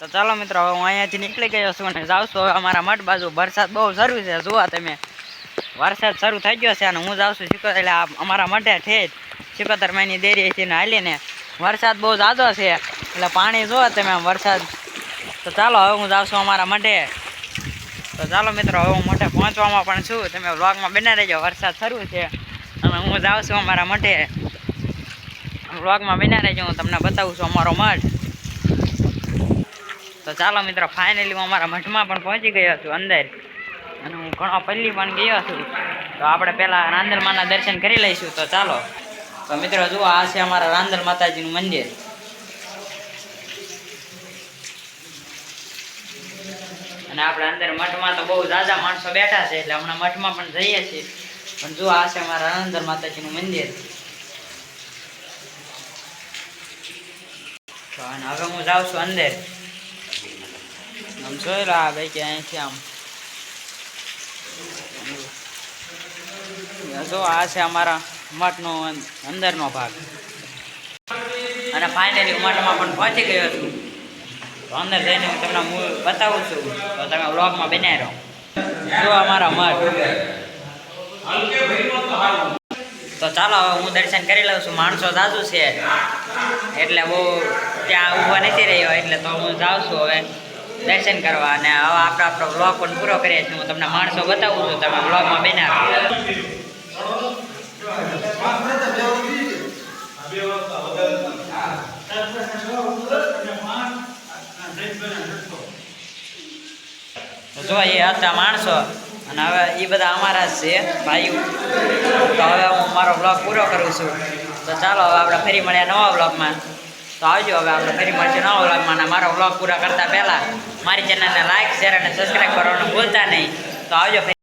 તો ચાલો મિત્રો, હવે હું અહીંયાથી નીકળી ગયો છું અને જાઉં છું. હવે અમારા મઠ બાજુ વરસાદ બહુ શરૂ છે. જોવા તમે, વરસાદ શરૂ થઈ ગયો છે અને હું જાઉં છું સિકોતર એટલે અમારા મઠે ઠેઠ સિકોતર મહિની દેરી છે ને હાલીને વરસાદ બહુ જાદો છે. એટલે પાણી જોવો તમે વરસાદ. તો ચાલો, હવે હું જાઉં છું અમારા મઠે. તો ચાલો મિત્રો, હવે હું મઠે પહોંચવામાં પણ છું. તમે વ્લોગમાં બના રહેજો. વરસાદ શરૂ છે. અને હું જાઉં છું અમારા મઠે. વ્લોગમાં બના રહેજો. હું તમને બતાવું છું અમારો મઠ. તો ચાલો મિત્રો ફાઇનલી હું અમારા મઠમાં પણ પહોંચી ગયો છું અંદર. અને હું ઘણો પલ્લી પણ ગયો છું. તો આપણે પહેલાં રાંદરમાના દર્શન કરી લઈશું. તો ચાલો. તો મિત્રો, જુઓ, આ છે અમારા રાંદર માતાજીનું મંદિર. અને આપણે અંદર મઠમાં તો બહુ ઝાઝા માણસો બેઠા છે, એટલે હમણાં મઠમાં પણ જઈએ છીએ. પણ જુઓ, આ છે અમારા રાંદર માતાજીનું મંદિર. તો અને હવે હું જાઉં છું અંદર. આમ જોઈ આ ભાઈ કે અહીંથી આમ. જો આ છે અમારા મઠનો અંદરનો ભાગ. અને ફાઇનલી મઠમાં પણ પહોંચી ગયો છું. તો અંદર જઈને હું તમને મૂળ બતાવું છું. તો તમે વ્લોગમાં બનાવી રહો. જો અમારા મઠ. તો ચાલો હવે હું દર્શન કરી લઉં છું. માણસો જાજુ છે. એટલે બહુ ત્યાં ઊભો નથી રહ્યો. એટલે તો હું જાઉં છું હવે. દર્શન કરવા અને હવે આપણે આપણો બ્લોગ પણ પૂરો કરીએ છીએ. હું તમને માણસો બતાવું છું, તમે બ્લોગમાં બનાવો જો એ હતા માણસો, અને હવે એ બધા અમારા જ છે ભાઈઓ. તો હવે હું મારો બ્લોગ પૂરો કરું છું. તો ચાલો, હવે આપણે ફરી મળ્યા નવા બ્લોગમાં તો આવજો હવે આપણે ફરી મળશે નવા બ્લોગમાં અને મારો બ્લોગ પૂરા કરતા પહેલાં મારી ચેનલને લાઈક શેર અને સબસ્ક્રાઈબ કરવાનું ભૂલતા નહીં. તો આવજો